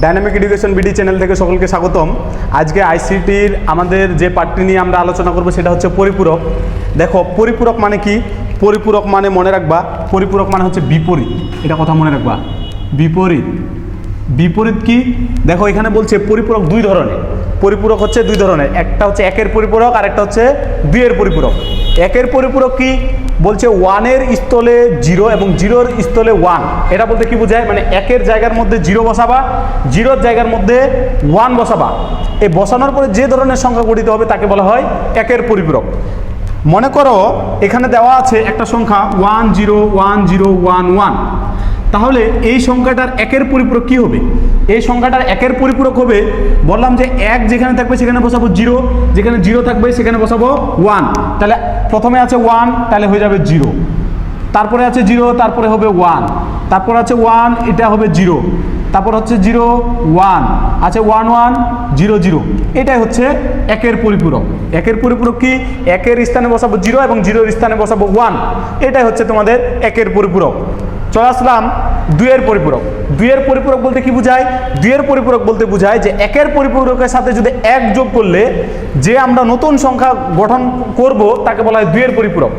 Dynamic education BD channel থেকে সকলকে স্বাগতম। আজকে আইসিটির আমাদের যে পার্টটি নিয়ে আমরা আলোচনা করব সেটা হচ্ছে পরিপূরক। দেখো, পরিপূরক মানে কি? পরিপূরক মানে মনে রাখবা, পরিপূরক মানে হচ্ছে বিপরীত। এটা কথা মনে রাখবা। বিপরীত। বিপরীত কি? দেখো, এখানে বলছে পরিপূরক দুই ধরনের। পরিপূরক হচ্ছে দুই ধরনের। একটা হচ্ছে একের পরিপূরক, আর একটা হচ্ছে দুইয়ের পরিপূরক। একের পরিপূরক কি? বলছে ওয়ানের স্থলে জিরো এবং জিরোর স্থলে ওয়ান। এটা বলতে কি বোঝায়? মানে একের জায়গার মধ্যে জিরো বসাবা, জিরোর জায়গার মধ্যে ওয়ান বসাবা। এই বসানোর পরে যে ধরনের সংখ্যা গঠিত হবে তাকে বলা হয় একের পরিপূরক। মনে করো, এখানে দেওয়া আছে একটা সংখ্যা one zero one zero, one one. তাহলে এই সংখ্যাটার একের পরিপূরক কি হবে? এই সংখ্যাটার একের পরিপূরক হবে, বললাম যে এক যেখানে থাকবে সেখানে বসাবো জিরো, যেখানে জিরো থাকবে সেখানে বসাবো ওয়ান। তাহলে প্রথমে আছে ওয়ান, তাহলে হয়ে যাবে জিরো। তারপরে আছে জিরো, তারপরে হবে ওয়ান। তারপর আছে ওয়ান, এটা হবে জিরো। তারপর হচ্ছে জিরো, ওয়ান। আছে ওয়ান ওয়ান, জিরো জিরো। এটাই হচ্ছে একের পরিপূরক। একের পরিপূরক কি? একের স্থানে বসাবো জিরো এবং জিরোর স্থানে বসাবো ওয়ান। এটাই হচ্ছে তোমাদের একের পরিপূরক। চলে আসলাম দুইয়ের পরিপূরক। দুইয়ের পরিপূরক বলতে কি বোঝায়? দুইয়ের পরিপূরক বলতে বোঝায় যে একের পরিপূরকের সাথে যদি এক যোগ করলে যে আমরা নতুন সংখ্যা গঠন করব, তাকে বলা হয় দুইয়ের পরিপূরক।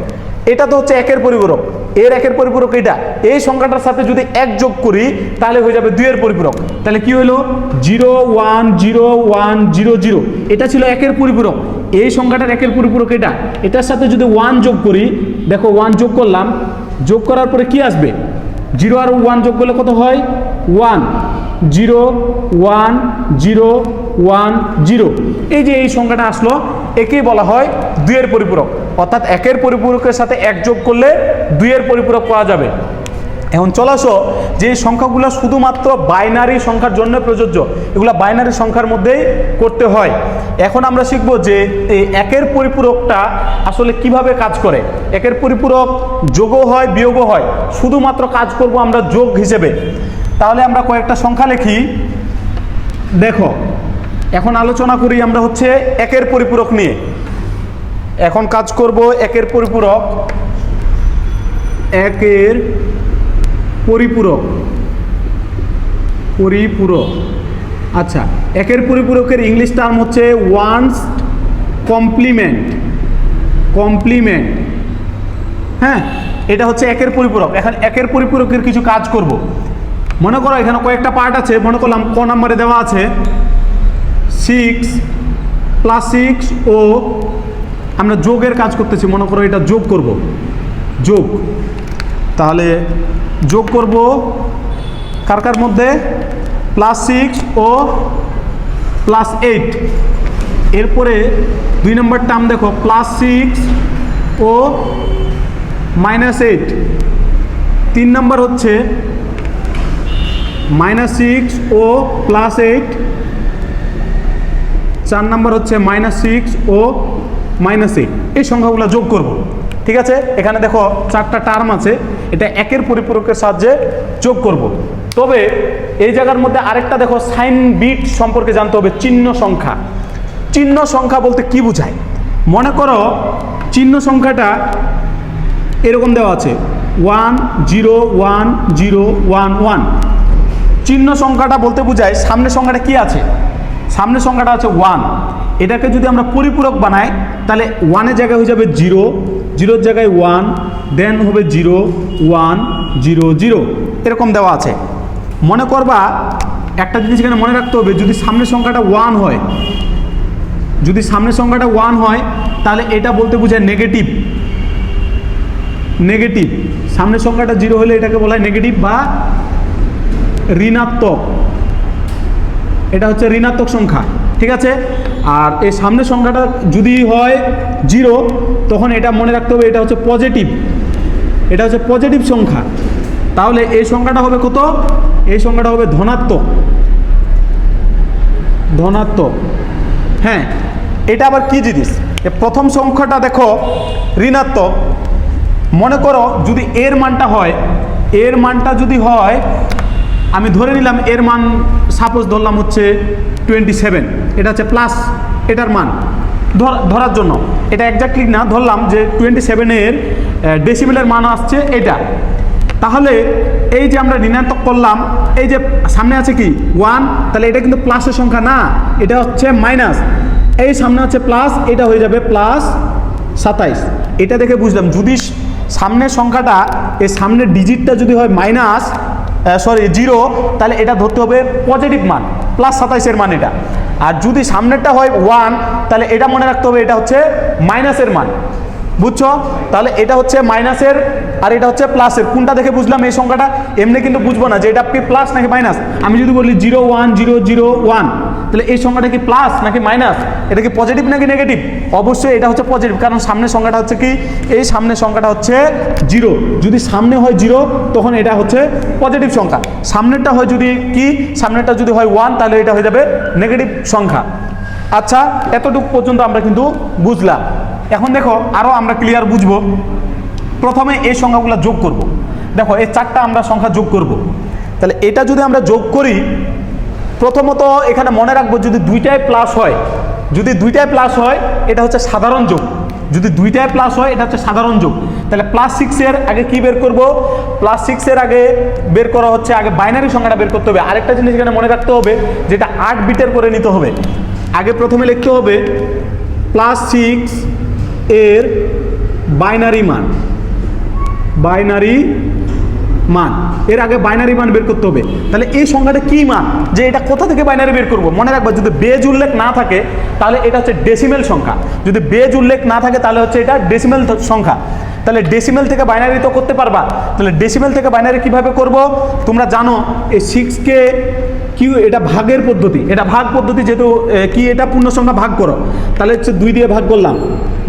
এটা তো হচ্ছে একের পরিপূরক। এর একের পরিপূরক এটা। এই সংখ্যাটার সাথে যদি এক যোগ করি, তাহলে হয়ে যাবে দুইয়ের পরিপূরক। তাহলে কি হলো? Zero, one zero one, zero zero. এটা ছিল একের পরিপূরক। এই সংখ্যাটার একের পরিপূরক এটা। এটার সাথে যদি ওয়ান যোগ করি, দেখো, ওয়ান যোগ করলাম। যোগ করার পরে কি আসবে? জিরো আর ওয়ান যোগ করলে কত হয়? One. Zero one zero one, zero. এই যে এই সংখ্যাটা আসলো একে বলা হয় দুইয়ের পরিপূরক। অর্থাৎ একের পরিপূরকের সাথে এক যোগ করলে দুইয়ের পরিপূরক পাওয়া যাবে। এখন চলে আসো, যে সংখ্যাগুলো শুধুমাত্র বাইনারি সংখ্যার জন্য প্রযোজ্য, এগুলো বাইনারি সংখ্যার মধ্যেই করতে হয়। এখন আমরা শিখব যে এই একের পরিপূরকটা আসলে কীভাবে কাজ করে। একের পরিপূরক যোগও হয়, বিয়োগও হয়। শুধুমাত্র কাজ করব আমরা যোগ হিসেবে। তাহলে আমরা কয়েকটা সংখ্যা লিখি। দেখো, এখন আলোচনা করি আমরা হচ্ছে একের পরিপূরক নিয়ে। এখন কাজ করব একের পরিপূরক। একের পরিপূরক। পরিপূরক। আচ্ছা একের পরিপূরকের ইংলিশ টার্ম হচ্ছে ওয়ান্স কমপ্লিমেন্ট। কমপ্লিমেন্ট। হ্যাঁ এটা হচ্ছে একের পরিপূরক। এখন একের পরিপূরকের কিছু কাজ করব। মনে করো এখানে কয়েকটা পার্ট আছে, মনে করলাম ক নাম্বারে দেওয়া আছে। সিক্স প্লাস সিক্স ও, আমরা যোগের কাজ করতেছি, মনে করো এটা যোগ করব। যোগ। তাহলে যোগ করব কার মধ্যে? প্লাস সিক্স ও প্লাস এইট এরপরে দুই নম্বর টার্ম দেখো প্লাস সিক্স ও মাইনাস এইট তিন নম্বর হচ্ছে মাইনাস সিক্স ও প্লাস এইট চার নম্বর হচ্ছে মাইনাস সিক্স ও মাইনাস এইট এই সংখ্যাগুলো যোগ করব। ঠিক আছে? এখানে দেখো চারটা টার্ম আছে। এটা একের পরিপূরকের সাহায্যে যোগ করব। তবে এই জায়গার মধ্যে আরেকটা দেখো, সাইন বিট সম্পর্কে জানতে হবে, চিহ্ন সংখ্যা। চিহ্ন সংখ্যা বলতে কি বোঝায়? মনে করো চিহ্ন সংখ্যাটা এরকম দেওয়া আছে, one, zero one zero, one one. চিহ্ন সংখ্যাটা বলতে বোঝায়, সামনের সংখ্যাটা কি আছে? সামনের সংখ্যাটা আছে ওয়ান। এটাকে যদি আমরা পরিপূরক বানাই, তাহলে ওয়ানের জায়গায় হয়ে যাবে জিরো জিরোর জায়গায় ওয়ান দেন হবে জিরো ওয়ান জিরো জিরো এরকম দেওয়া আছে। মনে করবা, একটা জিনিস এখানে মনে রাখতে হবে, যদি সামনের সংখ্যাটা ওয়ান হয়, যদি সামনের সংখ্যাটা ওয়ান হয়, তাহলে এটা বলতে বোঝায় নেগেটিভ নেগেটিভ সামনের সংখ্যাটা জিরো হলে এটাকে বলা হয় নেগেটিভ বা ঋণাত্মক। এটা হচ্ছে ঋণাত্মক সংখ্যা। ঠিক আছে? আর এই সামনের সংখ্যাটা যদি হয় জিরো, তখন এটা মনে রাখতে হবে এটা হচ্ছে পজিটিভ এটা হচ্ছে পজিটিভ সংখ্যা। তাহলে এই সংখ্যাটা হবে কত? এই সংখ্যাটা হবে ধনাত্মক। ধনাত্মক। হ্যাঁ এটা আবার কি জিনিস? প্রথম সংখ্যাটা দেখো ঋণাত্মক। মনে করো যদি এর মানটা হয়, এর মানটা যদি হয়, আমি ধরে নিলাম এর মান সাপোজ ধরলাম হচ্ছে টোয়েন্টি সেভেন এটা হচ্ছে প্লাস এটার মান। ধর- ধরার জন্য। এটা একজাক্টলি না, ধরলাম যে টোয়েন্টি সেভেনের ডেসিমেলের মান আসছে এটা। তাহলে এই যে আমরা ঋণাত্মক করলাম, এই যে সামনে আছে কি? ওয়ান তাহলে এটা কিন্তু প্লাসের সংখ্যা না, এটা হচ্ছে মাইনাস এই সামনে হচ্ছে প্লাস এটা হয়ে যাবে প্লাস সাতাইশ। এটা দেখে বুঝলাম, যদি সামনের সংখ্যাটা, এই সামনের ডিজিটটা যদি হয় মাইনাস সরি জিরো তাহলে এটা ধরতে হবে পজিটিভ মান প্লাস সাতাইশের মান এটা। আর যদি সামনেরটা হয় ওয়ান তাহলে এটা মনে রাখতে হবে, এটা হচ্ছে মাইনাসের মান। বুঝছ? তাহলে এটা হচ্ছে মাইনাসের আর এটা হচ্ছে প্লাসের কোনটা দেখে বুঝলাম এই সংখ্যাটা? এমনি কিন্তু বুঝব না যে এটা কি প্লাস নাকি মাইনাস আমি যদি বলি zero one zero zero one তাহলে এই সংখ্যাটা কি প্লাস নাকি মাইনাস এটা কি পজিটিভ নাকি নেগেটিভ অবশ্যই এটা হচ্ছে পজিটিভ কারণ সামনের সংখ্যাটা হচ্ছে কি? এই সামনের সংখ্যাটা হচ্ছে জিরো যদি সামনে হয় জিরো তখন এটা হচ্ছে পজিটিভ সংখ্যা। সামনেরটা হয় যদি কি? সামনেরটা যদি হয় ওয়ান তাহলে এটা হয়ে যাবে নেগেটিভ সংখ্যা। আচ্ছা এতটুকু পর্যন্ত আমরা কিন্তু বুঝলাম। এখন দেখো আরও আমরা ক্লিয়ার বুঝব। প্রথমে এই সংখ্যাগুলো যোগ করব। দেখো, এই চারটা আমরা সংখ্যা যোগ করব। তাহলে এটা যদি আমরা যোগ করি প্রথমত এখানে মনে রাখব যদি দুইটায় প্লাস হয়, যদি দুইটায় প্লাস হয়, এটা হচ্ছে সাধারণ যোগ। যদি দুইটায় প্লাস হয়, এটা হচ্ছে সাধারণ যোগ। তাহলে প্লাস সিক্সের আগে কি বের করব? প্লাস সিক্সের আগে বের করা হচ্ছে, আগে বাইনারি সংখ্যাটা বের করতে হবে। আরেকটা জিনিস এখানে মনে রাখতে হবে, যেটা আট বিটের করে নিতে হবে। আগে প্রথমে লিখতে হবে প্লাস সিক্স এর বাইনারি মান। বাইনারি মান। এর আগে বাইনারি মান বের করতে হবে। তাহলে এই সংখ্যাটা কি মান? যে এটা কোথা থেকে বাইনারি বের করব? মনে রাখবা, যদি বেজ উল্লেখ না থাকে, তাহলে এটা হচ্ছে ডেসিমেল সংখ্যা। যদি বেজ উল্লেখ না থাকে, তাহলে হচ্ছে এটা ডেসিমেল সংখ্যা। তাহলে ডেসিমেল থেকে বাইনারি তো করতে পারবা। তাহলে ডেসিমেল থেকে বাইনারি কীভাবে করব? তোমরা জানো, এই সিক্সকে কি এটা ভাগের পদ্ধতি। এটা ভাগ পদ্ধতি যেহেতু কি এটা? পূর্ণ সংখ্যা ভাগ করো। তাহলে হচ্ছে দুই দিয়ে ভাগ করলাম।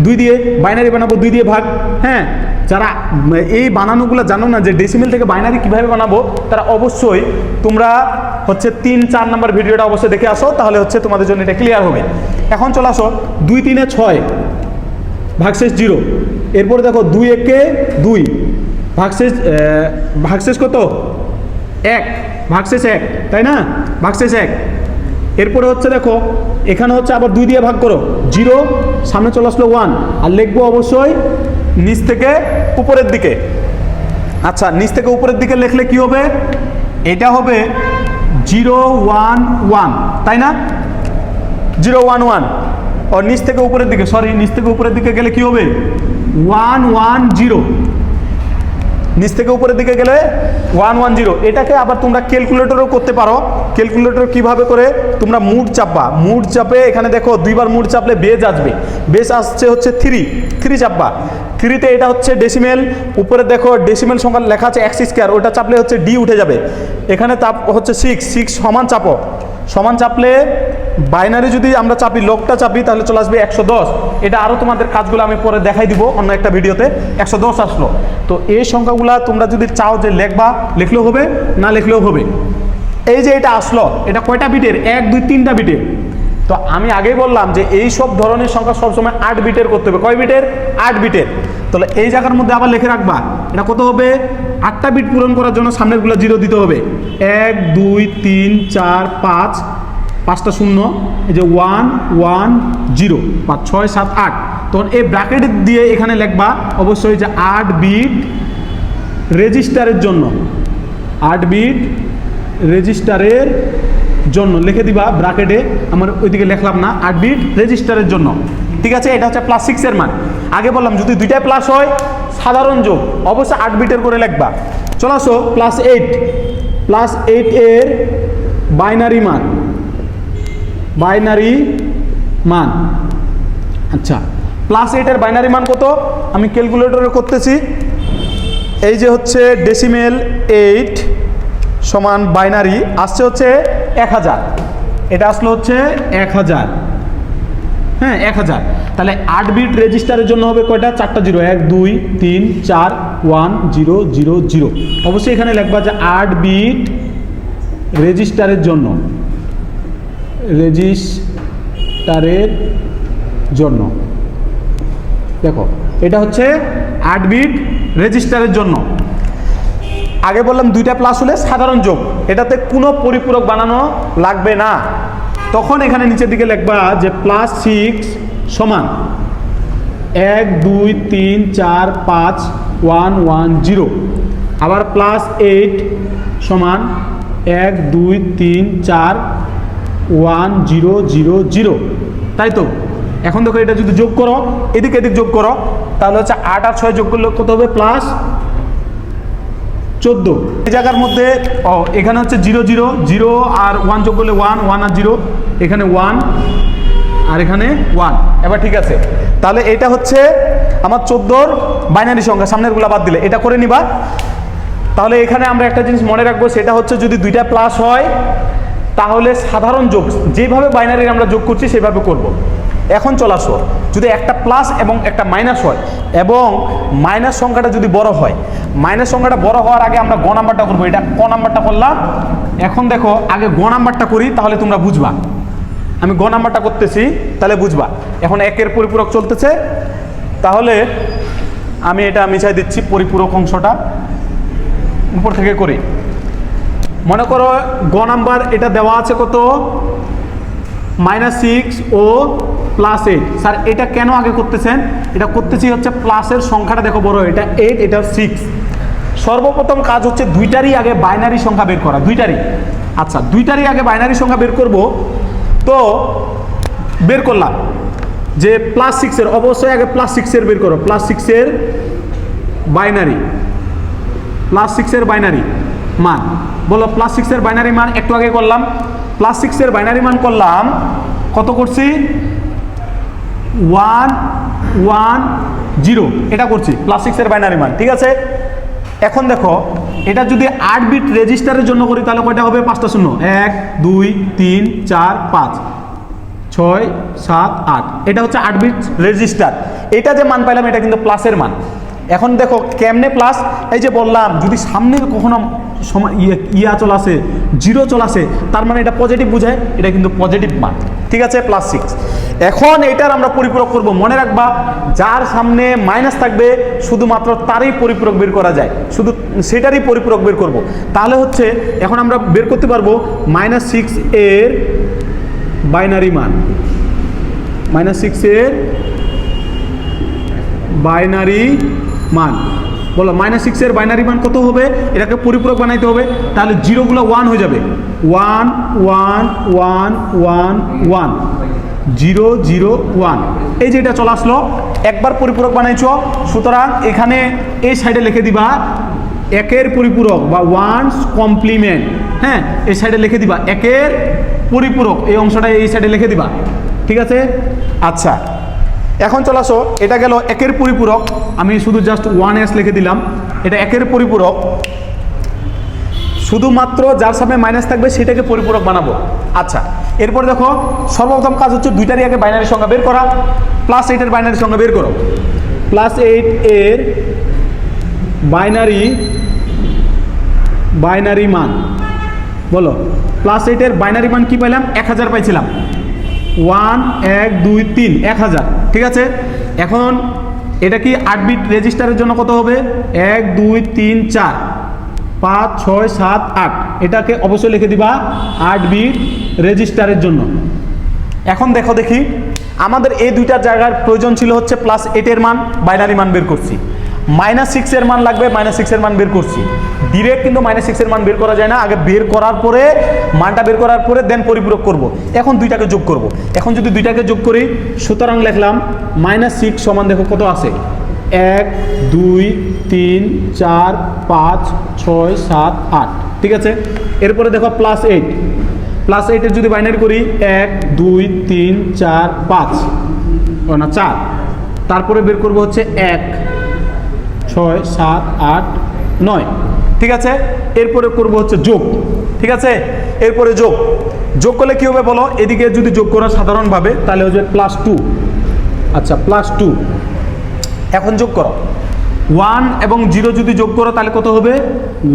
দুই দিয়ে বাইনারি বানাবো, দুই দিয়ে ভাগ। হ্যাঁ যারা এই বানানোগুলো জানো না যে ডেসিমেল থেকে বাইনারি কীভাবে বানাবো, তারা অবশ্যই তোমরা হচ্ছে তিন, চার নাম্বার ভিডিওটা অবশ্যই দেখে আসো, তাহলে হচ্ছে তোমাদের জন্য এটা ক্লিয়ার হবে। এখন চলে আসো, দুই, তিনে ছয়, ভাগশেষ জিরো। এরপরে দেখো দুই একে দুই। ভাগশেষ ভাগশেষ কত? এক। ভাগশেষ এক, তাই না? ভাগশেষ এক। এরপরে হচ্ছে দেখো, এখানে হচ্ছে আবার দুই দিয়ে ভাগ করো। জিরো, সামনে চলে আসলো ওয়ান। আর লিখব অবশ্যই নিচ থেকে উপরের দিকে। আচ্ছা নিচ থেকে উপরের দিকে লিখলে কি হবে? এটা হবে জিরো ওয়ান ওয়ান, তাই না? Zero one one. ও, নিচ থেকে উপরের দিকে, সরি, নিচ থেকে উপরের দিকে গেলে কি হবে? ওয়ান ওয়ান জিরো নিচ থেকে উপরের দিকে গেলে ওয়ান ওয়ান জিরো এটাকে আবার তোমরা ক্যালকুলেটরও করতে পারো। ক্যালকুলেটর কীভাবে করে? তোমরা মুড চাপবা। মুড চাপে এখানে দেখো, দুইবার মুড চাপলে বেজ আসবে। বেজ আসছে হচ্ছে থ্রি থ্রি চাপবা। থ্রিতে এটা হচ্ছে ডেসিমেল উপরে দেখো ডেসিমেল সংখ্যা লেখা আছে এক্স স্কোয়ার ওটা চাপলে হচ্ছে ডি উঠে যাবে। এখানে তাপ হচ্ছে সিক্স সিক্স সমান চাপো সমান চাপলে বাইনারি যদি আমরা চাপি, লোকটা চাপি, তাহলে চলে আসবে একশো দশ। এটা আরও তোমাদের কাজগুলো আমি পরে দেখাই দিব অন্য একটা ভিডিওতে। একশো দশ আসলো। তো এই সংখ্যাগুলা তোমরা যদি চাও যে লেখবা, লিখলেও হবে, না লিখলেও হবে। এই যে এটা আসলো, এটা কয়টা বিটের? এক, দুই, তিনটা বিটের। তো আমি আগেই বললাম যে এই সব ধরনের সংখ্যা সবসময় আট বিটের করতে হবে। কয় বিটের? আট বিটের। তাহলে এই জায়গার মধ্যে আবার লিখে রাখবা, এটা কত হবে? আটটা বিট পূরণ করার জন্য সামনেরগুলো জিরো দিতে হবে। এক, দুই, তিন, চার, পাঁচ, পাঁচটা শূন্য, এই যে ওয়ান ওয়ান জিরো বা ছয়, সাত, আট। তখন এই ব্র্যাকেট দিয়ে এখানে লিখবা, অবশ্যই যে আট বিট রেজিস্টারের জন্য, আট বিট রেজিস্টারের জন্য লিখে দিবা ব্র্যাকেটে আমার ওইদিকে লিখলাম না, আট বিট রেজিস্টারের জন্য। ঠিক আছে? এটা হচ্ছে প্লাস সিক্সের মান। আগে বললাম, যদি দুইটাই প্লাস হয়, সাধারণ যোগ। অবশ্যই আট বিটের করে লিখবা। চলে আসো প্লাস এইট প্লাস এইট এর বাইনারি মান। বাইনারি মান। আচ্ছা প্লাস এইটের বাইনারি মান কত? আমি ক্যালকুলেটরে করতেছি। এই যে হচ্ছে ডেসিমেল এইট সমান বাইনারি আসছে হচ্ছে এক হাজার। এটা আসলো হচ্ছে এক হাজার। হ্যাঁ এক হাজার। তাহলে আট বিট রেজিস্টারের জন্য হবে কয়টা? চারটা জিরো। এক, দুই, তিন, চার ওয়ান জিরো জিরো জিরো অবশ্যই এখানে লেখবা যে আট বিট রেজিস্টারের জন্য। রেজিস্টারের জন্য। দেখো, এটা হচ্ছে আট বিট রেজিস্টারের জন্য। আগে বললাম দুইটা প্লাস হলে সাধারণ যোগ। এটাতে কোনো পরিপূরক বানানো লাগবে না। এখানে নিচের দিকে লিখবা যে প্লাস সিক্স সমান এক, দুই, তিন, চার, পাঁচ ওয়ান ওয়ান জিরো আবার প্লাস এইট সমান এক, দুই, তিন, চার ওয়ান জিরো জিরো জিরো তাই তো? এখন দেখো এটা যদি যোগ করো, এদিক এদিক যোগ করো, তাহলে হচ্ছে আট আর ছয় যোগ করলে কত হবে? প্লাস চোদ্দ। এই জায়গার মধ্যে, ও, এখানে হচ্ছে জিরো জিরো জিরো আর ওয়ান যোগ করলে ওয়ান ওয়ান আর জিরো, এখানে ওয়ান, আর এখানে ওয়ান। এবার ঠিক আছে। তাহলে এটা হচ্ছে আমার চোদ্দোর বাইনারি সংখ্যা, সামনেরগুলো বাদ দিলে। এটা করে নিবা। তাহলে এখানে আমরা একটা জিনিস মনে রাখব, সেটা হচ্ছে যদি দুইটা প্লাস হয়, তাহলে সাধারণ যোগ, যেভাবে বাইনারি আমরা যোগ করছি, সেভাবে করব। এখন চলে আসো। যদি একটা প্লাস এবং একটা মাইনাস হয়, এবং মাইনাস সংখ্যাটা যদি বড় হয় মাইনাস সংখ্যাটা বড় হওয়ার আগে আমরা গ নাম্বারটা করব। এটা ক নাম্বারটা করলাম এখন দেখো, আগে গ নাম্বারটা করি, তাহলে তোমরা বুঝবা। আমি গ নাম্বারটা করতেছি, তাহলে বুঝবা। এখন একের পরিপূরক চলতেছে। তাহলে আমি এটা মিশাই দিচ্ছি পরিপূরক অংশটা। উপর থেকে করি। মনে করো গ নাম্বার এটা দেওয়া আছে কত? মাইনাস সিক্স ও প্লাস এইট। স্যার, এটা কেন আগে করতেছেন? এটা করতেছি হচ্ছে প্লাসের সংখ্যাটা দেখো বড়, এটা এইট, এটা সিক্স। সর্বপ্রথম কাজ হচ্ছে দুইটারই আগে বাইনারি সংখ্যা বের করা, দুইটারই। আচ্ছা দুইটারই আগে বাইনারি সংখ্যা বের করব, তো বের করলাম যে প্লাস সিক্সের অবশ্যই আগে প্লাস সিক্সের বের করো, প্লাস সিক্সের বাইনারি। প্লাস সিক্সের বাইনারি মান। বলো, প্লাস সিক্সের বাইনারি মান একটু আগে করলাম। প্লাস সিক্সের বাইনারি মান করলাম, কত করছি? ওয়ান ওয়ান জিরো এটা করছি প্লাস সিক্সের বাইনারি মান, ঠিক আছে? এখন দেখো, এটা যদি আট বিট রেজিস্টারের জন্য করি, তাহলে কয়টা হবে? পাঁচটা শূন্য। এক, দুই, তিন, চার, পাঁচ। ছয়, সাত, আট। এটা হচ্ছে আট বিট রেজিস্টার এটা যে মান পাইলাম, এটা কিন্তু প্লাসের মান। এখন দেখো কেমনে প্লাস এই যে বললাম, যদি সামনে কখনো ইয়ে ইয়া চল আসে জিরো চল আসে, তার মানে এটা পজিটিভ বোঝায়, এটা কিন্তু পজিটিভ মান ঠিক আছে? প্লাস সিক্স এখন এটার আমরা পরিপূরক করব, মনে রাখবা, যার সামনে মাইনাস থাকবে, শুধুমাত্র তারই পরিপূরক বের করা যায়। শুধু সেটারই পরিপূরক বের করব। তাহলে হচ্ছে, এখন আমরা বের করতে পারব মাইনাস সিক্স এর বাইনারি মান। মাইনাস সিক্সের বাইনারি মান। বলো মাইনাস সিক্সের বাইনারি মান কত হবে? এটাকে পরিপূরক বানাইতে হবে, তাহলে জিরোগুলো ওয়ান হয়ে যাবে। One one one one one zero zero one এই যে এটা চলে আসলো, একবার পরিপূরক বানাইছ, সুতরাং এখানে এই সাইডে লিখে দিবা, একের পরিপূরক বা ওয়ানস কমপ্লিমেন্ট হ্যাঁ এই সাইডে লিখে দিবা, একের পরিপূরক, এই অংশটা এই সাইডে লিখে দিবা। ঠিক আছে? আচ্ছা। এখন চলে আসো, এটা গেল একের পরিপূরক। আমি শুধু জাস্ট ওয়ান এস লিখে দিলাম। এটা একের পরিপূরক। শুধুমাত্র যার সামনে মাইনাস থাকবে, সেটাকে পরিপূরক বানাবো। আচ্ছা এরপর দেখো, সর্বপ্রথম কাজ হচ্ছে দুইটারই আগে বাইনারি সংখ্যা বের করা। প্লাস এইটের বাইনারি সংখ্যা বের করো। প্লাস এইট এর বাইনারি বাইনারি মান। বলো প্লাস এইটের বাইনারি মান কি পাইলাম? এক হাজার পাইছিলাম। ওয়ান, এক, দুই, তিন, এক হাজার। ঠিক আছে? এখন এটা কি আট বিট রেজিস্টারের জন্য কত হবে? এক, দুই, তিন, চার। পাঁচ, ছয়, সাত, আট। এটাকে অবশ্যই লিখে দিবা আট বিট রেজিস্টারের জন্য। এখন দেখো দেখি, আমাদের এই দুইটা জায়গার প্রয়োজন ছিল হচ্ছে প্লাস এইটের মান বাইনারি মান বের করছি। মাইনাস সিক্সের মান লাগবে মাইনাস সিক্সের মান বের করছি। ডিরেক্ট কিন্তু মাইনাস সিক্সের মান বের করা যায় না। আগে বের করার পরে, মানটা বের করার পরে দেন পরিপূরক করব। এখন দুইটাকে যোগ করব। এখন যদি দুইটাকে যোগ করি, সুতরাং লিখলাম মাইনাস সিক্স সমান দেখো কত আছে? এক, দুই, তিন, চার, পাঁচ, ছয়, সাত, আট। ঠিক আছে? এরপরে দেখো প্লাস এইট প্লাস এইটের যদি বাইনারি করি, এক, দুই, তিন, চার, পাঁচ। ও না, চার। তারপরে বের করব হচ্ছে এক, ছয়, সাত, আট, নয়। ঠিক আছে? এরপরে করব হচ্ছে যোগ। ঠিক আছে? এরপরে যোগ। যোগ করলে কী হবে বলো? এদিকে যদি যোগ করা সাধারণভাবে, তাহলে হচ্ছে প্লাস টু আচ্ছা প্লাস টু এখন যোগ করো। ওয়ান এবং জিরো যদি যোগ করো, তাহলে কত হবে?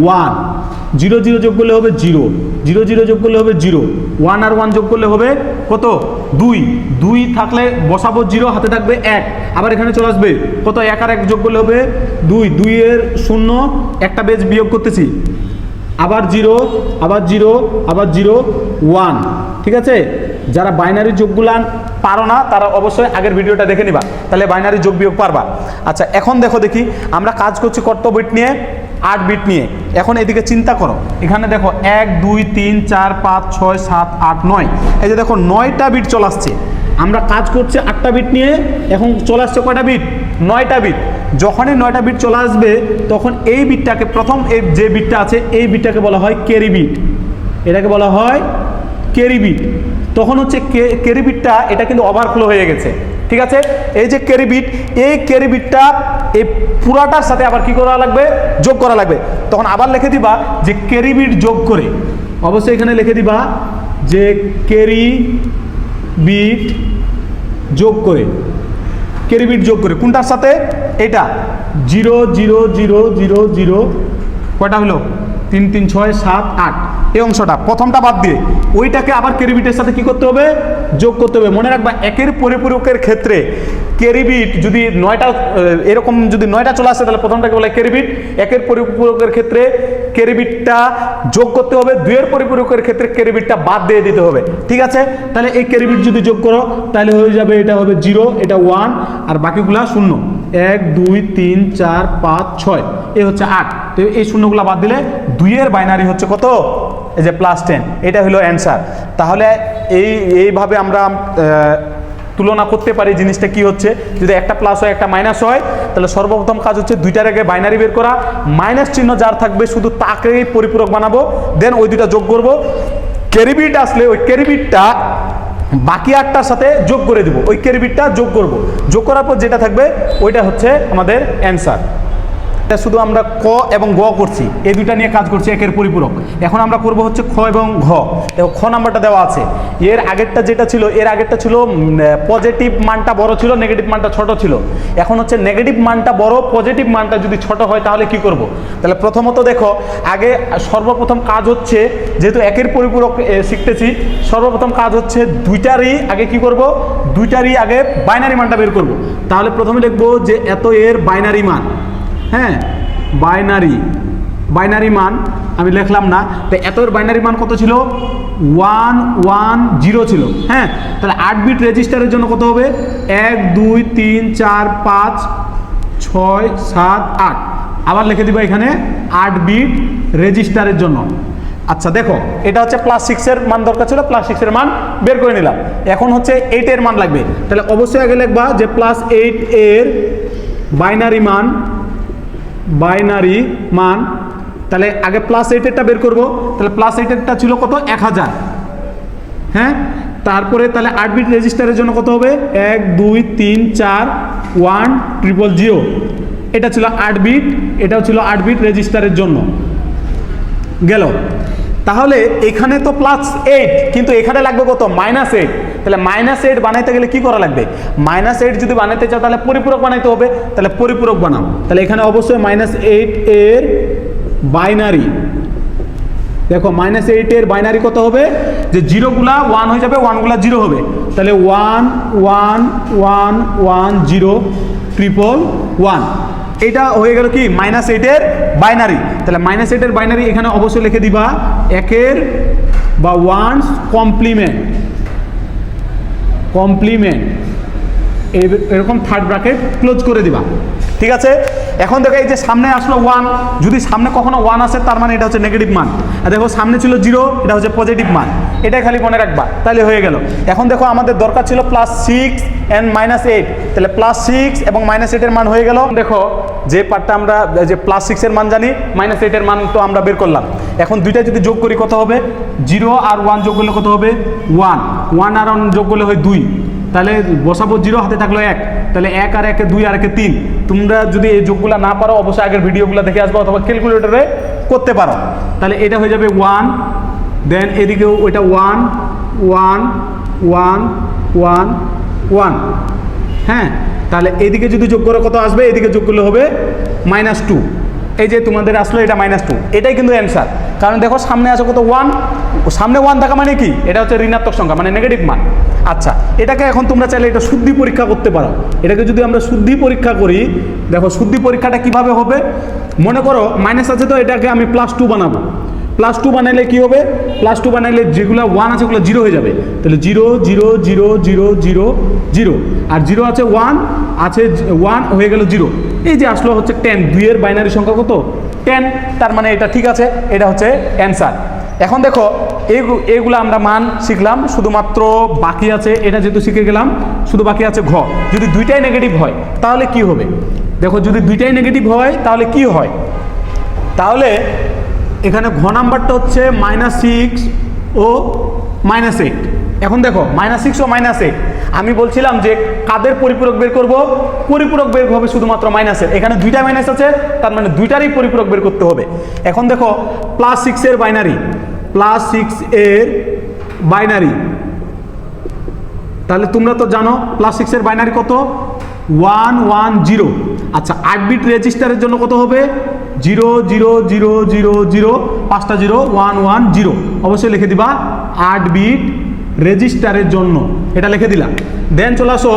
ওয়ান। জিরো জিরো যোগ করলে হবে জিরো। জিরো জিরো যোগ করলে হবে জিরো। ওয়ান আর ওয়ান যোগ করলে হবে কত? দুই। দুই থাকলে বসাবো জিরো, হাতে থাকবে এক। আবার এখানে চলে আসবে, কত? এক আর এক যোগ করলে হবে দুই। দুইয়ের শূন্য, একটা বেজ বিয়োগ করতেছি। আবার জিরো আবার জিরো আবার জিরো, ওয়ান। ঠিক আছে? যারা বাইনারি যোগগুলান পারো না, তারা অবশ্যই আগের ভিডিওটা দেখে নিবা, তাহলে বাইনারি যোগ বিয়োগ পারবা। আচ্ছা এখন দেখো দেখি, আমরা কাজ করছি কর্তব্য নিয়ে, আট বিট নিয়ে। এখন এদিকে চিন্তা করো, এখানে দেখো এক, দুই, তিন, চার, পাঁচ, ছয়, সাত, আট, নয়। এই যে দেখো নয়টা বিট চলে আসছে। আমরা কাজ করছি আটটা বিট নিয়ে, এখন চলে আসছে কয়টা বিট? নয়টা বিট। যখনই নয়টা বিট চলে আসবে, তখন এই বিটটাকে, প্রথম এই যে বিটটা আছে, এই বিটটাকে বলা হয় ক্যারি বিট। এটাকে বলা হয় ক্যারি বিট। তখন হচ্ছে ক্যারি বিটটা, এটা কিন্তু ওভারফ্লো হয়ে গেছে। ঠিক আছে? এই যে ক্যারি বিট, এই ক্যারি বিটটা, এই পুরাটার সাথে আবার কি করা লাগবে? যোগ করা লাগবে। তখন আবার লিখে দিবা যে ক্যারি বিট যোগ করে। অবশ্যই এখানে লিখে দিবা যে ক্যারি বিট যোগ করে। ক্যারি বিট যোগ করে। কোনটার সাথে? এটা। Zero zero zero zero zero. কয়টা হলো? তিন তিন, ছয়, সাত, আট। এই অংশটা, প্রথমটা বাদ দিয়ে। ওইটাকে আবার ক্যারিবিটের সাথে কি করতে হবে? যোগ করতে হবে। মনে রাখবা, একের পরিপূরকের ক্ষেত্রে ক্যারিবিট যদি নয়টা এরকম যদি নয়টা চলে আসে, তাহলে প্রথমটাকে বলে ক্যারিবিট একের পরিপূরকের ক্ষেত্রে ক্যারিবিটটা যোগ করতে হবে। দুইয়ের পরিপূরকের ক্ষেত্রে ক্যারিবিটটা বাদ দিয়ে দিতে হবে। ঠিক আছে? তাহলে এই ক্যারিবিট যদি যোগ করো, তাহলে হয়ে যাবে, এটা হবে জিরো, এটা ওয়ান, আর বাকিগুলা শূন্য। এক, দুই, তিন, চার, পাঁচ, ছয়। এই হচ্ছে আট। তো এই শূন্যগুলো বাদ দিলে দুইয়ের বাইনারি হচ্ছে কত? এই যে প্লাস টেন এটা হলো অ্যান্সার তাহলে এই, এইভাবে আমরা তুলনা করতে পারি জিনিসটা কি হচ্ছে? যদি একটা প্লাস হয়, একটা মাইনাস হয়, তাহলে সর্বপ্রথম কাজ হচ্ছে দুইটার আগে বাইনারি বের করা। মাইনাস চিহ্ন যার থাকবে, শুধু তাকেই পরিপূরক বানাবো দেন ওই দুইটা যোগ করব। ক্যারিবিট আসলে ওই ক্যারিবিটটা বাকি আটটার সাথে যোগ করে দিব। ওই ক্যারিবিটটা যোগ করব। যোগ করার পর যেটা থাকবে, ওইটা হচ্ছে আমাদের অ্যান্সার এটা শুধু আমরা ক এবং গ করছি। এই দুইটা নিয়ে কাজ করছি, একের পরিপূরক। এখন আমরা করব হচ্ছে খ এবং ঘ। খ নাম্বারটা দেওয়া আছে। এর আগেরটা যেটা ছিল, এর আগেরটা ছিল পজিটিভ মানটা বড় ছিল নেগেটিভ মানটা ছোট ছিল। এখন হচ্ছে নেগেটিভ মানটা বড় পজিটিভ মানটা যদি ছোট হয়, তাহলে কি করব? তাহলে প্রথমত দেখো, আগে সর্বপ্রথম কাজ হচ্ছে, যেহেতু একের পরিপূরক শিখতেছি, সর্বপ্রথম কাজ হচ্ছে দুইটারই আগে কি করব? দুইটারই আগে বাইনারি মানটা বের করব। তাহলে প্রথমে লিখব যে এত এর বাইনারি মান। হ্যাঁ বাইনারি বাইনারি মান, আমি লিখলাম না। তো এত বাইনারি মান কত ছিল? ওয়ান ওয়ান জিরো ছিল। হ্যাঁ তাহলে আট বিট রেজিস্টারের জন্য কত হবে? এক, দুই, তিন, চার, পাঁচ, ছয়, সাত, আট। আবার লিখে দিব এখানে আট বিট রেজিস্টারের জন্য। আচ্ছা দেখো, এটা হচ্ছে প্লাস সিক্সের মান দরকার ছিল প্লাস সিক্সের মান বের করে নিলাম। এখন হচ্ছে এইটের মান লাগবে। তাহলে অবশ্যই আগে লিখবা যে প্লাস এইট এর বাইনারি মান বাইনারি মান, তাহলে আগে প্লাস এইটেরটা বের করব, তাহলে প্লাস এইটেরটা ছিল কত? এক হাজার। হ্যাঁ? তারপরে তাহলে আট বিট রেজিস্টারের জন্য কত হবে? এক, দুই, তিন, চার ওয়ান ট্রিপল জিরো এটা ছিল আট বিট এটাও ছিল আট বিট রেজিস্টারের জন্য। গেল। তাহলে এখানে তো প্লাস এইট কিন্তু এখানে লাগবে কত? মাইনাস এইট তাহলে মাইনাস এইট বানাইতে গেলে কি করা লাগবে? মাইনাস এইট যদি বানাইতে চাও তাহলে পরিপূরক বানাইতে হবে। তাহলে পরিপূরক বানাও। তাহলে এখানে অবশ্যই মাইনাস এইট এর বাইনারি দেখো মাইনাস এইটের বাইনারি কত হবে? যে জিরোগুলা ওয়ান হয়ে যাবে ওয়ানগুলা জিরো হবে। তাহলে one one one one zero triple one এটা হয়ে গেল কি? মাইনাস এইটের বাইনারি তাহলে মাইনাস এইটের বাইনারি এখানে অবশ্যই লিখে দিবা। একের বা ওয়ানস কমপ্লিমেন্ট কমপ্লিমেন্ট এরকম থার্ড ব্র্যাকেট ক্লোজ করে দিবা। ঠিক আছে? এখন দেখো এই যে সামনে আসলো ওয়ান যদি সামনে কখনো ওয়ান আসে, তার মানে এটা হচ্ছে নেগেটিভ মান। আর দেখো সামনে ছিল জিরো এটা হচ্ছে পজিটিভ মান। এটাই খালি মনে রাখবা তাহলে হয়ে গেল। এখন দেখো আমাদের দরকার ছিল plus six and minus eight তাহলে প্লাস সিক্স এবং মাইনাস এইটের মান হয়ে গেল। দেখো, যে পার্টটা আমরা যে প্লাস সিক্সের মান জানি মাইনাস এইটের মান তো আমরা বের করলাম। এখন দুইটা যদি যোগ করি কত হবে? জিরো আর ওয়ান যোগ করলে কত হবে? ওয়ান ওয়ান আর ওয়ান যোগ করলে হয় দুই। তাহলে বসাবো জিরো হাতে থাকল এক। তাহলে এক আর একে দুই আর একে তিন। তোমরা যদি এই যোগগুলো না পারো, অবশ্যই আগের ভিডিওগুলো দেখে আসব অথবা ক্যালকুলেটরে করতে পারো। তাহলে এটা হয়ে যাবে ওয়ান দেন এদিকেও ওইটা one one one one one হ্যাঁ? তাহলে এদিকে যদি যোগ করে, কত আসবে? এদিকে যোগ করলে হবে মাইনাস টু এই যে তোমাদের আসলো এটা মাইনাস টু এটাই কিন্তু অ্যান্সার কারণ দেখো সামনে আছে কত ওয়ান সামনে ওয়ান থাকা মানে কি? এটা হচ্ছে ঋণাত্মক সংখ্যা মানে নেগেটিভ মান। আচ্ছা এটাকে এখন তোমরা চাইলে এটা শুদ্ধি পরীক্ষা করতে পারো। এটাকে যদি আমরা শুদ্ধি পরীক্ষা করি, দেখো শুদ্ধি পরীক্ষাটা কীভাবে হবে? মনে করো মাইনাস আছে তো, এটাকে আমি প্লাস টু বানাবো। প্লাস টু বানাইলে কি হবে? প্লাস টু বানাইলে যেগুলো ওয়ান আছে ওগুলো জিরো হয়ে যাবে। তাহলে zero zero zero zero zero zero আর জিরো আছে ওয়ান আছে ওয়ান হয়ে গেল জিরো এই যে আসলো হচ্ছে টেন দুইয়ের বাইনারি সংখ্যা কত? টেন তার মানে এটা ঠিক আছে, এটা হচ্ছে অ্যান্সার এখন দেখো এইগুলো আমরা মান শিখলাম, শুধুমাত্র বাকি আছে, এটা যেহেতু শিখে গেলাম, শুধু বাকি আছে ঘ। যদি দুইটাই নেগেটিভ হয়, তাহলে কি হবে? দেখো, যদি দুইটাই নেগেটিভ হয়, তাহলে কি হয়? তাহলে এখানে ঘ নাম্বারটা হচ্ছে মাইনাস সিক্স ও মাইনাস এইট এখন দেখো মাইনাস সিক্স ও মাইনাস এইট আমি বলছিলাম যে কাদের পরিপূরক বের করব? পরিপূরক বের হবে শুধুমাত্র মাইনাসের এখানে দুইটা মাইনাস আছে, তার মানে দুইটারই পরিপূরক বের করতে হবে। এখন দেখো প্লাস সিক্সের বাইনারি প্লাস সিক্স এর বাইনারি তাহলে তোমরা তো জানো প্লাস সিক্সের বাইনারি কত? ওয়ান ওয়ান জিরো আচ্ছা আট বিট রেজিস্টারের জন্য কত হবে? Zero zero zero zero zero পাঁচটা জিরো ওয়ান ওয়ান জিরো অবশ্যই লিখে দিবা, আট বিট রেজিস্টারের জন্য। এটা লিখে দিলাম। দেন চলে আসো।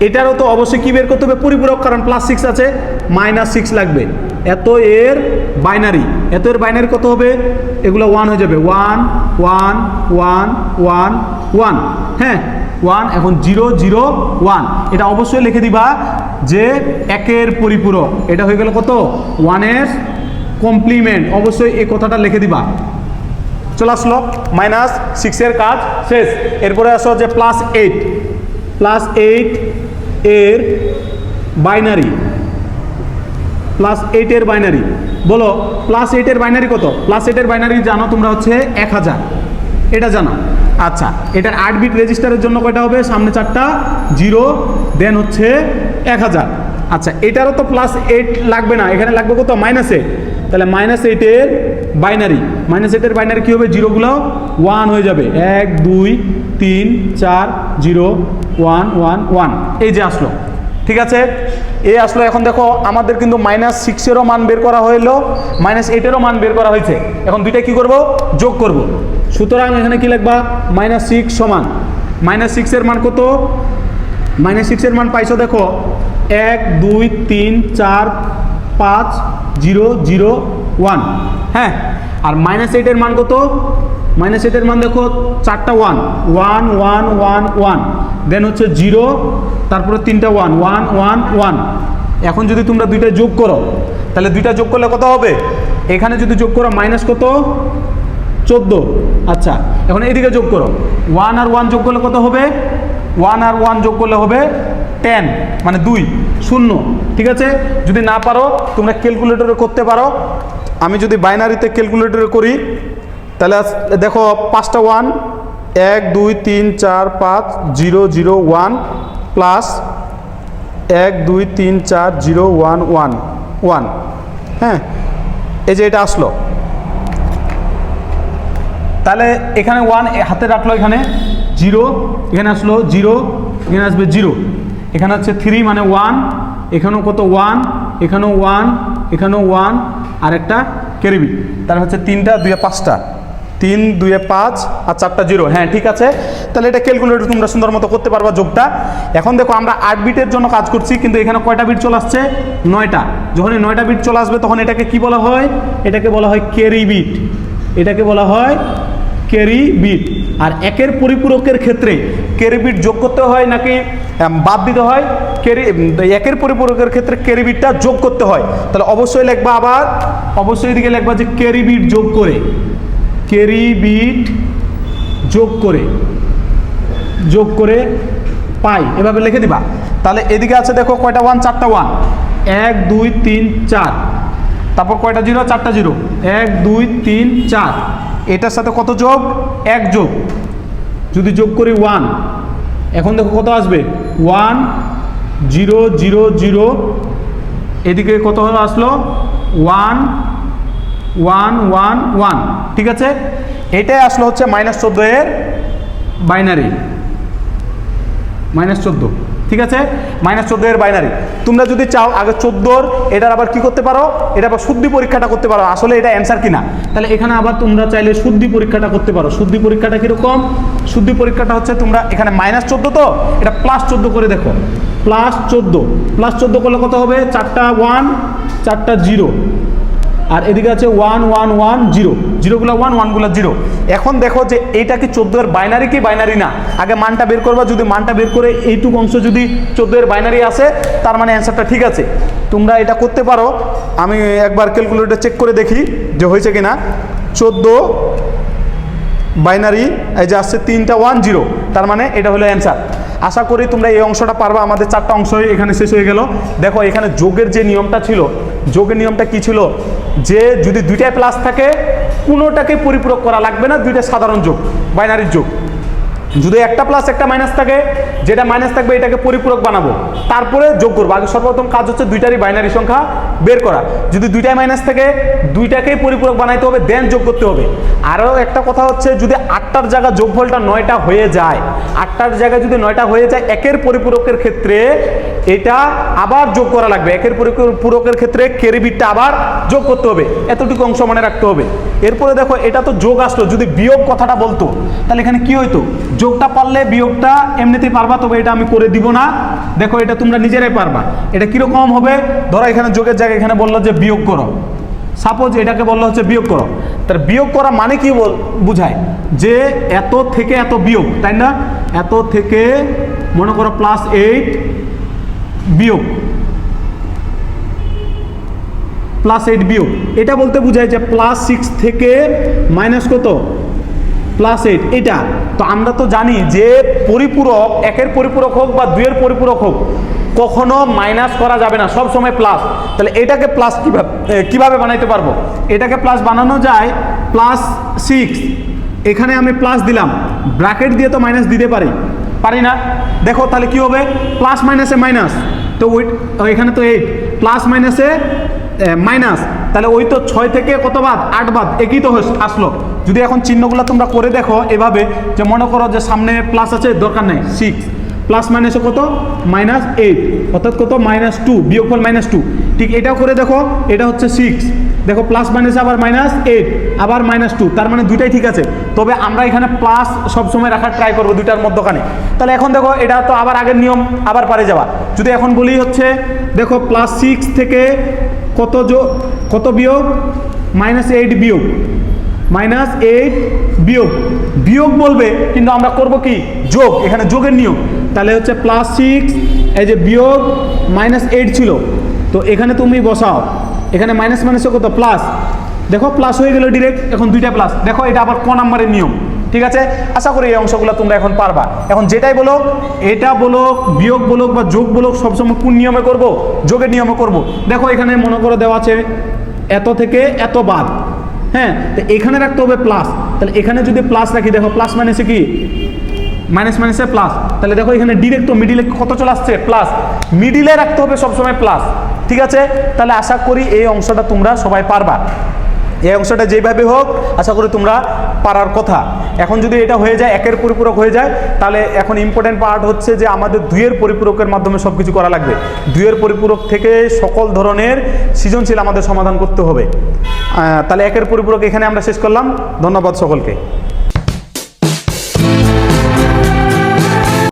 এটারও তো অবশ্যই কি বের করতে হবে? পরিপূরক, কারণ প্লাস সিক্স আছে মাইনাস সিক্স লাগবে। এত এর বাইনারি এত এর বাইনারি কত হবে? এগুলো ওয়ান হয়ে যাবে। One one one one one হ্যাঁ ওয়ান এখন জিরো জিরো ওয়ান এটা অবশ্যই লিখে দিবা যে একের পরিপূরক। এটা হয়ে গেল কত? ওয়ানের কমপ্লিমেন্ট অবশ্যই এই কথাটা লিখে দিবা। চলে আসলো মাইনাস সিক্সের কাজ শেষ। এরপরে আসো যে প্লাস এইট প্লাস এইট এর বাইনারি প্লাস এইটের বাইনারি বলো প্লাস এইটের বাইনারি কত? প্লাস এইটের বাইনারি জানো তোমরা হচ্ছে এক হাজার। এটা জানো? আচ্ছা এটার আট বিট রেজিস্টারের জন্য কয়টা হবে? সামনে চারটা জিরো দেন হচ্ছে এক হাজার। আচ্ছা এটারও তো প্লাস এইট লাগবে না, এখানে লাগবে কত? মাইনাস এইট তাহলে মাইনাস এইটের বাইনারি মাইনাস এইটের বাইনারি কী হবে? জিরোগুলো ওয়ান হয়ে যাবে। এক, দুই, তিন, চার জিরো ওয়ান ওয়ান ওয়ান এই যে আসলো, ঠিক আছে? এ আসলো, এখন দেখো, আমাদের কিন্তু মাইনাস সিক্সেরও মান বের করা হইল মাইনাস এইটেরও মান বের করা হয়েছে এখন দুইটা কি করব? যোগ করব। সুতরাং এখানে কি লিখবা? মাইনাস সিক্স সমান। মাইনাস সিক্সের মান কত? মাইনাস সিক্সের মান পাইছো দেখো, এক, দুই, তিন, চার, পাঁচ, জিরো জিরো ওয়ান হ্যাঁ আর মাইনাস এইটের মান কত? মাইনাস এইটের মান দেখো, চারটা one one one one one then হচ্ছে জিরো, তারপরে তিনটা ওয়ান ওয়ান ওয়ান ওয়ান এখন যদি তোমরা দুইটা যোগ করো, তাহলে দুইটা যোগ করলে কত হবে? এখানে যদি যোগ করো মাইনাস কত? চোদ্দ। আচ্ছা এখন এইদিকে যোগ করো। ওয়ান আর ওয়ান যোগ করলে কত হবে? ওয়ান আর ওয়ান যোগ করলে হবে টেন মানে দুই, শূন্য, ঠিক আছে? যদি না পারো, তোমরা ক্যালকুলেটরে করতে পারো। আমি যদি বাইনারিতে ক্যালকুলেটরে করি, তাহলে দেখো পাঁচটা ওয়ান এক, দুই, তিন, চার, পাঁচ জিরো জিরো ওয়ান প্লাস এক, দুই, তিন, চার জিরো ওয়ান ওয়ান ওয়ান হ্যাঁ? এই যে এটা আসলো। তাহলে এখানে ওয়ান হাতে রাখল এখানে জিরো এখানে আসলো জিরো এখানে আসবে জিরো এখানে হচ্ছে থ্রি মানে ওয়ান এখানেও কত ওয়ান এখানেও ওয়ান এখানেও ওয়ান আর একটা ক্যারিবি তার হচ্ছে তিনটা দুয়ে পাঁচটা। তিন দুয়ে পাঁচ, আর চারটা জিরো হ্যাঁ ঠিক আছে। তাহলে এটা ক্যালকুলেটর তোমরা সুন্দর মতো করতে পারবা যোগটা। এখন দেখো, আমরা আট বিটের জন্য কাজ করছি, কিন্তু এখানে কয়টা বিট চলে আসছে? নয়টা। যখন নয়টা বিট চলে আসবে, তখন এটাকে কি বলা হয়? এটাকে বলা হয় ক্যারি বিট। এটাকে বলা হয় ক্যারি বিট। আর একের পরিপূরকের ক্ষেত্রে ক্যারি বিট যোগ করতে হয় নাকি বাদ দিতে হয়? ক্যারি একের পরিপূরকের ক্ষেত্রে ক্যারি বিটটা যোগ করতে হয়। তাহলে অবশ্যই লিখবা আবার, অবশ্যই এদিকে লিখবা যে ক্যারি বিট যোগ করে। ক্যারি বিট যোগ করে যোগ করে পাই। এভাবে লিখে দিবা। তাহলে এদিকে আছে দেখো কয়টা? ওয়ান, চারটা ওয়ান। এক, দুই, তিন, চার। তারপর কয়টা জিরো? চারটা জিরো। এক, দুই, তিন, চার। এটার সাথে কত যোগ? এক যোগ। যদি যোগ করি ওয়ান এখন দেখো কত আসবে? One zero zero zero. এদিকে কত আসলো? ওয়ান ওয়ান ওয়ান ওয়ান ঠিক আছে? এটাই আসলো হচ্ছে মাইনাস চোদ্দ এর বাইনারি মাইনাস চোদ্দ। ঠিক আছে? মাইনাস চোদ্দ এর বাইনারি। তোমরা যদি চাও আগে চোদ্দোর, এটার আবার কি করতে পারো? এটা আবার শুদ্ধি পরীক্ষাটা করতে পারো। আসলে এটা অ্যান্সার কিনা? তাহলে এখানে আবার তোমরা চাইলে শুদ্ধি পরীক্ষাটা করতে পারো। শুদ্ধি পরীক্ষাটা কীরকম? শুদ্ধি পরীক্ষাটা হচ্ছে তোমরা এখানে মাইনাস চোদ্দ তো? এটা প্লাস চোদ্দ করে দেখো। প্লাস চোদ্দ। প্লাস চোদ্দ করলে কত হবে? চারটা ওয়ান চারটা জিরো আর এদিকে আছে ওয়ান ওয়ান ওয়ান, জিরো। জিরোগুলো ওয়ান, ওয়ানগুলো জিরো। এখন দেখো যে এইটা কি চোদ্দ এর বাইনারি কি বাইনারি না? আগে মানটা বের করবা, যদি মানটা বের করে এইটুকু অংশ যদি চোদ্দ এর বাইনারি আসে, তার মানে অ্যান্সারটা ঠিক আছে। তোমরা এটা করতে পারো। আমি একবার ক্যালকুলেটর চেক করে দেখি যে হয়েছে কিনা। চোদ্দ বাইনারি, এই যে আসছে তিনটা, ওয়ান, জিরো। তার মানে এটা হলো অ্যান্সার আশা করি তোমরা এই অংশটা পারবা। আমাদের চারটা অংশ এখানে শেষ হয়ে গেল। দেখো, এখানে যোগের যে নিয়মটা ছিল, যোগের নিয়মটা কি ছিল? যে যদি দুইটায় প্লাস থাকে, কোনোটাকে পরিপূরক করা লাগবে না, দুইটা সাধারণ যোগ বাইনারির যোগ। যদি একটা প্লাস একটা মাইনাস থাকে, যেটা মাইনাস থাকবে, এটাকে পরিপূরক বানাবো। তারপরে যোগ করব। আগে সর্বপ্রথম কাজ হচ্ছে দুইটারই বাইনারি সংখ্যা বের করা। যদি দুইটাই মাইনাস থাকে, দুইটাকেই পরিপূরক বানাইতে হবে দেন যোগ করতে হবে। আরও একটা কথা হচ্ছে, যদি আটটার জায়গা যোগফলটা নয়টা হয়ে যায়, আটটার জায়গায় যদি নয়টা হয়ে যায়, একের পরিপূরকের ক্ষেত্রে এটা আবার যোগ করা লাগবে। একের পরিপূরকের ক্ষেত্রে কেরিবিটটা আবার যোগ করতে হবে, এতটুকু অংশ মনে রাখতে হবে। এরপরে দেখো, এটা তো যোগ আসলো, যদি বিয়োগ কথাটা বলতো, তাহলে এখানে কি হইতো? যোগটা পারলে বিয়োগটা এমনিতেই পারবা, তবে এটা আমি করে দিব না। দেখো, এটা তোমরা নিজেরাই পারবা। এটা কীরকম হবে? ধরো, এখানে যোগের জায়গায় এখানে বলল যে বিয়োগ করো। সাপোজ এটাকে বলল হচ্ছে বিয়োগ করো। তার বিয়োগ করা মানে কি বুঝায়? যে এত থেকে এত বিয়োগ, তাই না? এত থেকে, মনে করো প্লাস এইট বিয়োগ। প্লাস এইট বিয়োগ। এটা বলতে বোঝায় যে প্লাস সিক্স থেকে মাইনাস কত? প্লাস এইট এটা। তো আমরা তো জানি যে পরিপূরক, একের পরিপূরক হোক বা দুইয়ের পরিপূরক হোক, কখনো মাইনাস করা যাবে না, সব সময় প্লাস তাহলে এটাকে প্লাস কীভাবে কীভাবে বানাইতে পারব? এটাকে প্লাস বানানো যায় প্লাস সিক্স এখানে আমি প্লাস দিলাম। ব্র্যাকেট দিয়ে তো মাইনাস দিতে পারি। পারি না? দেখো তাহলে কি হবে? প্লাস মাইনাসে মাইনাস তো ওই এখানে তো এইট প্লাস মাইনাসে মাইনাস তাহলে ওই তো ছয় থেকে কত বাদ? আট বাদ। একই তো আসলো। যদি এখন চিহ্নগুলো তোমরা করে দেখো এভাবে, যে মনে করো যে সামনে প্লাস আছে, দরকার নেই সিক্স প্লাস মাইনাসে কত? মাইনাস এইট অর্থাৎ কত? মাইনাস টু বিয়োগফল মাইনাস টু ঠিক এটাও করে দেখো, এটা হচ্ছে সিক্স দেখো প্লাস মাইনাসে আবার মাইনাস এইট আবার মাইনাস টু তার মানে দুইটাই ঠিক আছে। তবে আমরা এখানে প্লাস সবসময় রাখার ট্রাই করব দুইটার মধ্যখানে। তাহলে এখন দেখো, এটা তো আবার আগের নিয়ম, আবার পারে যাওয়া। যদি এখন বলি হচ্ছে, দেখো প্লাস সিক্স থেকে কত যো কত বিয়োগ? মাইনাস এইট বিয়োগ। মাইনাস এইট বিয়োগ। বিয়োগ বলবে, কিন্তু আমরা করব কি? যোগ, এখানে যোগের নিয়ম। তাহলে হচ্ছে প্লাস সিক্স এই যে বিয়োগ, মাইনাস এইট ছিল। তো এখানে তুমি বসাও। এখানে মাইনাস মাইনাসে কত? প্লাস দেখো প্লাস হয়ে গেল ডিরেক্ট এখন দুইটা প্লাস দেখো, এটা আবার ক নাম্বারের নিয়ম? ঠিক আছে? আশা করি এই অংশগুলো তোমরা এখন পারবা। এখন যেটাই বলো, এটা বলো, বিয়োগ বলো বা যোগ বলো, সবসময় কোন নিয়মে করব? যোগের নিয়মে করব। দেখো এখানে মনে করে দেওয়া আছে, এত থেকে এত বাদ। হ্যাঁ? তো এখানে রাখতে হবে প্লাস তাহলে এখানে যদি প্লাস রাখি, দেখো প্লাস মাইনাসে কি? মাইনাস মাইনাসে প্লাস তাহলে দেখো এখানে ডিরেক্ট তো মিডিলে কত চলে আসছে? প্লাস মিডিলে রাখতে হবে সবসময় প্লাস ঠিক আছে? তাহলে আশা করি এই অংশটা তোমরা সবাই পারবা। এই অংশটা যেভাবে হোক, আশা করি তোমরা পারার কথা। এখন যদি এটা হয়ে যায়, একের পরিপূরক হয়ে যায়, তাহলে এখন ইম্পর্টেন্ট পার্ট হচ্ছে যে আমাদের দুইয়ের পরিপূরকের মাধ্যমে সব কিছু করা লাগবে। দুইয়ের পরিপূরক থেকে সকল ধরনের সৃজনশীল আমাদের সমাধান করতে হবে। তাহলে একের পরিপূরক এখানে আমরা শেষ করলাম। ধন্যবাদ সকলকে।